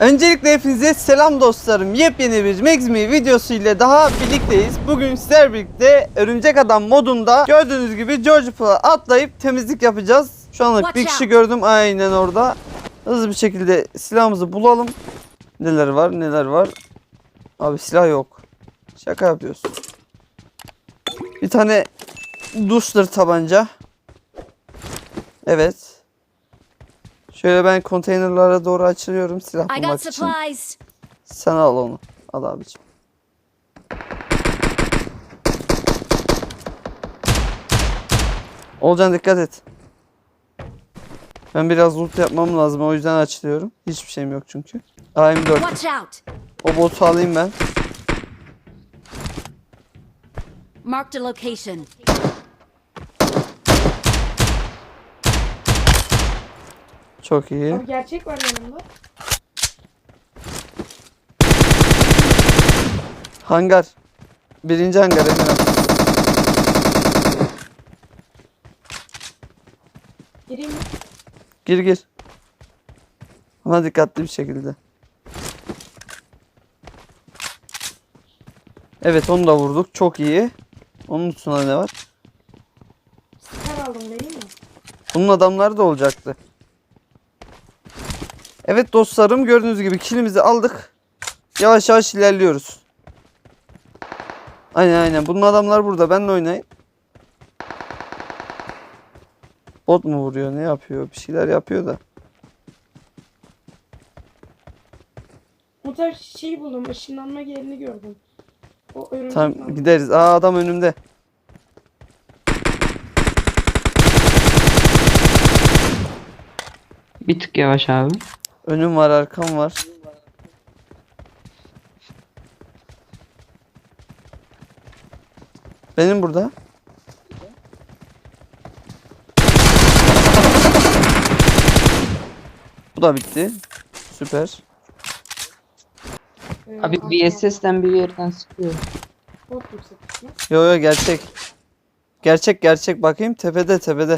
Öncelikle hepinize selam dostlarım. Yepyeni bir Megzmi videosu ile daha birlikteyiz. Bugün sizler birlikte Örümcek Adam modunda gördüğünüz gibi George Pool'a atlayıp temizlik yapacağız. Şu anlık bir kişi gördüm aynen orada. Hızlı bir şekilde silahımızı bulalım. Neler var neler var. Abi silah yok. Şaka yapıyorsun. Bir tane Duster tabanca. Evet. Şöyle ben konteynerlara doğru açılıyorum silah bulmak için. Sen al onu. Al abicim. Olcan dikkat et. Ben biraz loot yapmam lazım o yüzden açılıyorum. Hiçbir şeyim yok çünkü. AM4. Watch out. O botu alayım ben. Marked a location. Çok iyi. Abi gerçek var yanımda. Hangar. Birinci hangar Emin abi. Gireyim mi? Gir gir. Ama dikkatli bir şekilde. Evet onu da vurduk. Çok iyi. Onun üstüne ne var? Sıkar aldım değil mi? Bunun adamları da olacaktı. Evet dostlarım gördüğünüz gibi kilimizi aldık. Yavaş yavaş ilerliyoruz. Aynen aynen. Bunun adamlar burada. Benle oynayın. Bot mu vuruyor? Ne yapıyor? Bir şeyler yapıyor da. Bu tarz şeyi buldum. Işınlanma yerini gördüm. O örümcek Tamam gideriz. Aa adam önümde. Bir tık yavaş abi. Önüm var, arkam var. Benim burada. Bu da bitti. Süper. Abi VSS'den bir yerden sıkıyor. Bot yüksek ihtimal. Yo yo gerçek. Gerçek gerçek bakayım tepede tepede.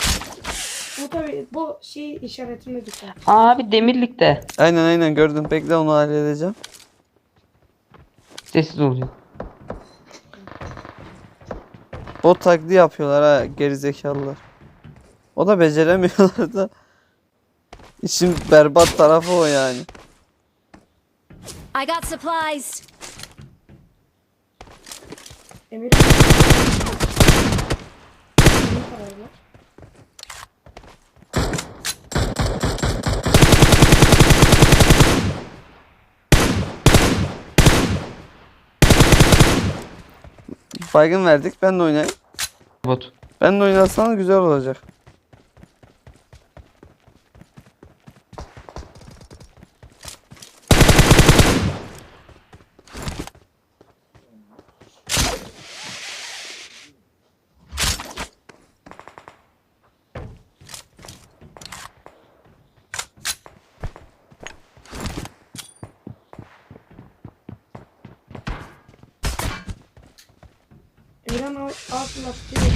Bu tabi bu şey işaretine dikkat. Abi Demirlik'te. Aynen aynen gördüm. Bekle onu halledeceğim. Sessiz oluyor. Bot taklidi yapıyorlar ha gerizekalılar. O da beceremiyorlar da. İşin berbat tarafı o yani. I got supplies. Emir Ne Baygın verdik. Ben de oynayayım. Bot. Ben de oynarsan güzel olacak. Al- altın lastiği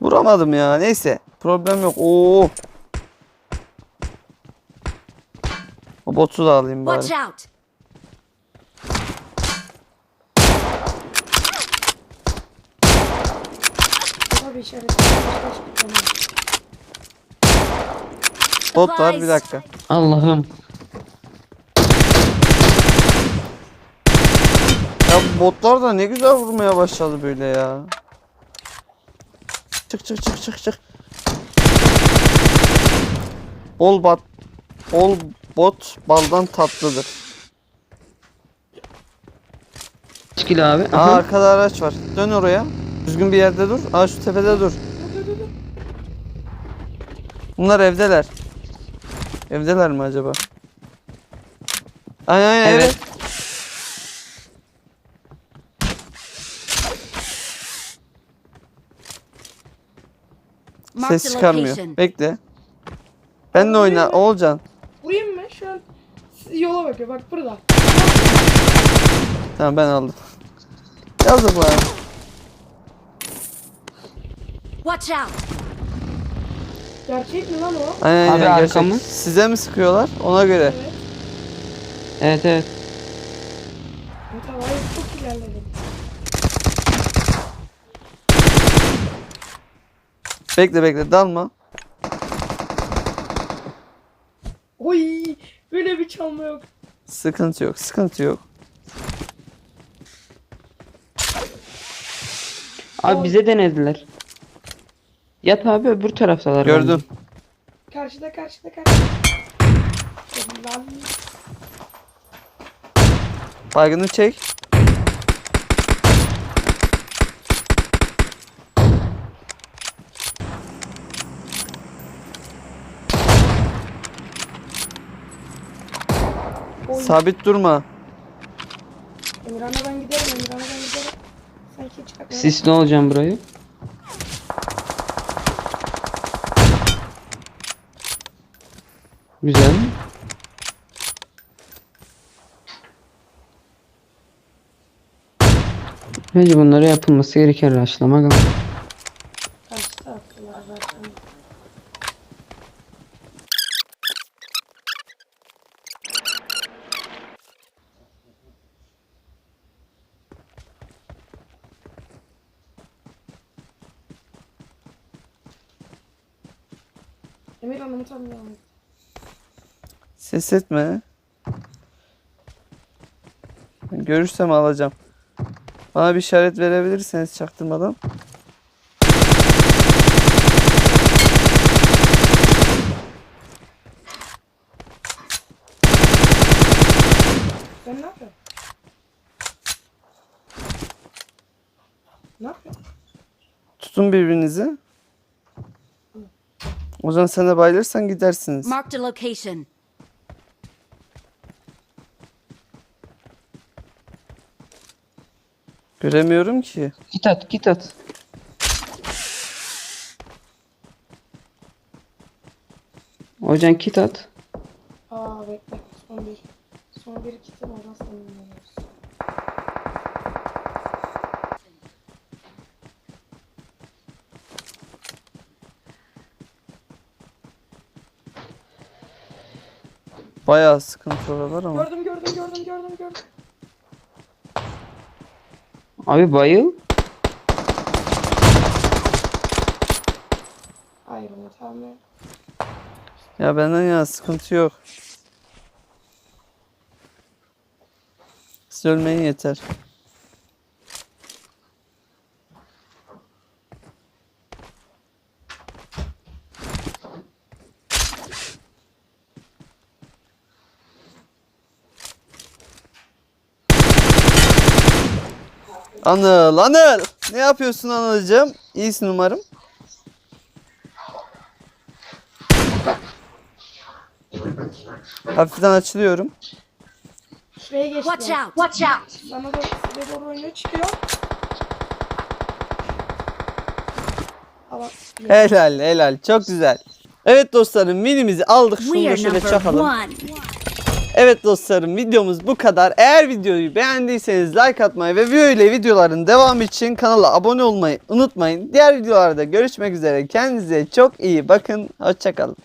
Vuramadım ya. Neyse. Problem yok. Oo. O botu da alayım bari. Watch out. İşaretine dikkat. Bot var bir dakika. Allah'ım. Ya botlar da ne güzel vurmaya başladı böyle ya. Çık çık çık çık çık. Bol bat bol bot baldan tatlıdır. Kilo abi? Aa Aha. arkada araç var. Dön oraya. Düzgün bir yerde dur. Aa şu tepede dur. Bunlar evdeler. Evdeler mi acaba? Aynen aynen evet. Evet. Ses çıkarmıyor. Bekle. Ben de oyna Oğulcan. Vurayım mı? Şu an yola bakıyor. Bak burada. Tamam ben aldım. Yazık lan. Watch out! Gerçek mi lan o? Aynen Abi aynen, gerçek. arkamı. Size mi sıkıyorlar? Ona göre. Evet. Evet evet. Tamam hayır çok ilerledim. Bekle bekle dalma. Oy böyle bir çalma yok. Sıkıntı yok. Sıkıntı yok. Abi bize denediler. Yat abi öbür taraftalar. Gördüm. bence. Karşıda karşıda karşıda. Lan Baygını çek. oy. Sabit durma. Emirhan'a ben giderim Emirhan'a ben giderim. Sanki hiç aklıma- Sis ne olacağım burayı? Güzel. Bence bunlara yapılması gereken raşlama galiba. Kaçta attılar zaten. Emir et. Ses etme. Ben Görürsem alacağım. Bana bir işaret verebilirseniz çaktırmadan. Sen ne yapıyorsun? Ne yapıyorsun? Tutun birbirinizi. O zaman sen de bayılırsan gidersiniz. Marked a location. Göremiyorum ki. Git at git at. Hocam kit at. Aa bekle. Son bir. Son bir kitim oradan sonra inanıyoruz. Bayağı sıkıntı oralar ama. Gördüm gördüm gördüm gördüm gördüm. Abi bayıl. Hayır tamam. Ya benden ya sıkıntı yok. Siz ölmeyin yeter. Anıl, Anıl! Ne yapıyorsun Anıl'cığım? İyisin umarım. Hafiften açılıyorum. Şuraya geçti. Watch out! Watch out! Bana da size doğru oynuyor çıkıyor. Ama Helal helal çok güzel. Evet dostlarım minimizi aldık şunu da şöyle çakalım. one. Evet dostlarım videomuz bu kadar. Eğer videoyu beğendiyseniz like atmayı ve böyle videoların devamı için kanala abone olmayı unutmayın. Diğer videolarda görüşmek üzere. Kendinize çok iyi bakın. Hoşçakalın.